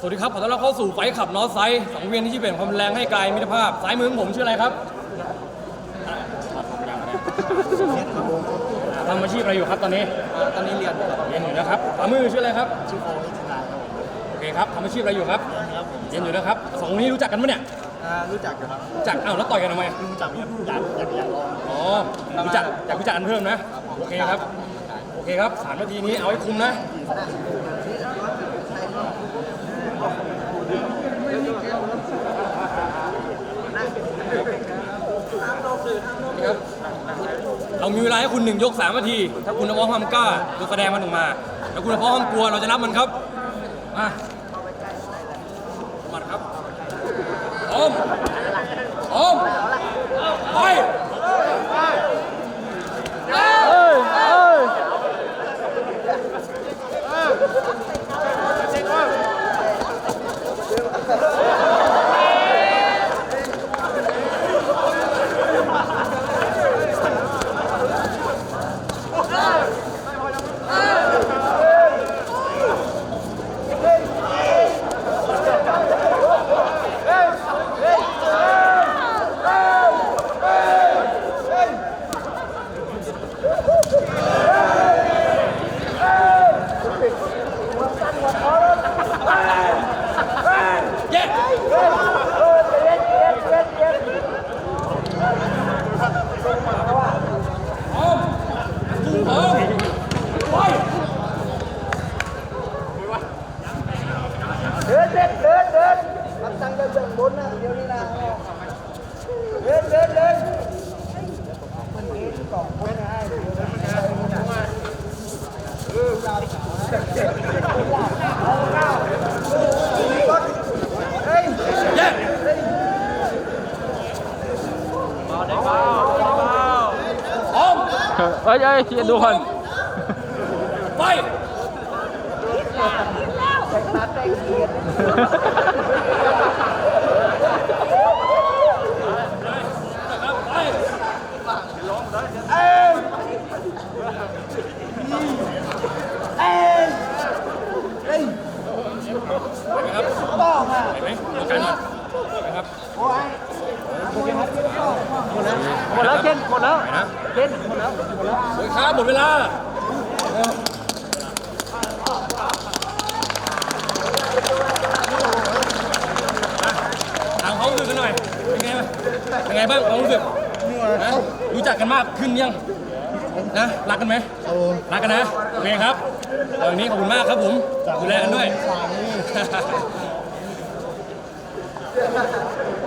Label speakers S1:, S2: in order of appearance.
S1: สวัสดีครับ ขอต้อนรับเข้าสู่ไฟขับนอสไซด์สังเวียนที่เปลี่ยนความแรงให้กายมิตรภาพ สายมือของผมชื่ออะไรครับทำอาชีพอะไรอยู่ครับตอนนี้
S2: ตอนนี้เรียนครับ
S1: เรียนอยู่นะครับขวามือชื่ออะไรครับ
S2: ชื่อโฟวิชนาครับผม
S1: โอเคครับทำอาชีพอะไรอยู่ครับ
S2: ครับผม
S1: เรียนอยู่นะครับสองคนนี้รู้จักกันปะเนี่ย
S2: อ่ารู้จักอยู่ครับ
S1: รู้จักอ้าวแล้วต่อยกันทำไม
S2: รู้จักอยากอยากอยากอยากลอง
S1: อ๋อ รู้จักอยากรู้จักกันเพิ่มนะ โอเคครับ โอเคครับสามนาทีนี้เอาให้คุ้มนะนี่ครับ เรามีเวลาให้คุณหนึ่งยกสามนาที ถ้าคุณพร้อมความกล้าคุณแสดงมันออกมา ถ้าคุณพร้อมความกลัวเราจะรับมันครับมามาครับพร้อมพร้อมไป เย้พร้อมพร้อมไป
S3: เดินเดินเดินเดินทำตังค์เดินเบื้องบนนะเดี๋ยวนี้นะเดินเดินเดินมันเองกล่องคนให้เฮ้ย
S1: เย้ พร้อม
S4: เอ้ยเอ้ยเชียร์ดูก่อน
S1: ไป
S3: ตัดได้เกียรติ
S1: ไป
S3: เฮ้ย
S1: ไปไหมครับ
S3: ต้องอะ
S1: ไปไหมเอากันหน่อยไปครับ
S3: โอ้ย
S4: หมดแล้วเช่นหมดแล้ว
S1: ไปนะ
S4: เช่นหมดแล้ว
S1: โอ้ยครับหมดเวลาถามความรู้สึกกันหน่อยเป็นไงบ้างเป็นไงบ้างความรู้สึกนะรู้จักกันมากขึ้นยังนะรักกันไหมรักกันนะโอเคครับตอนนี้ขอบคุณมากครับผมดูแลกันด้วย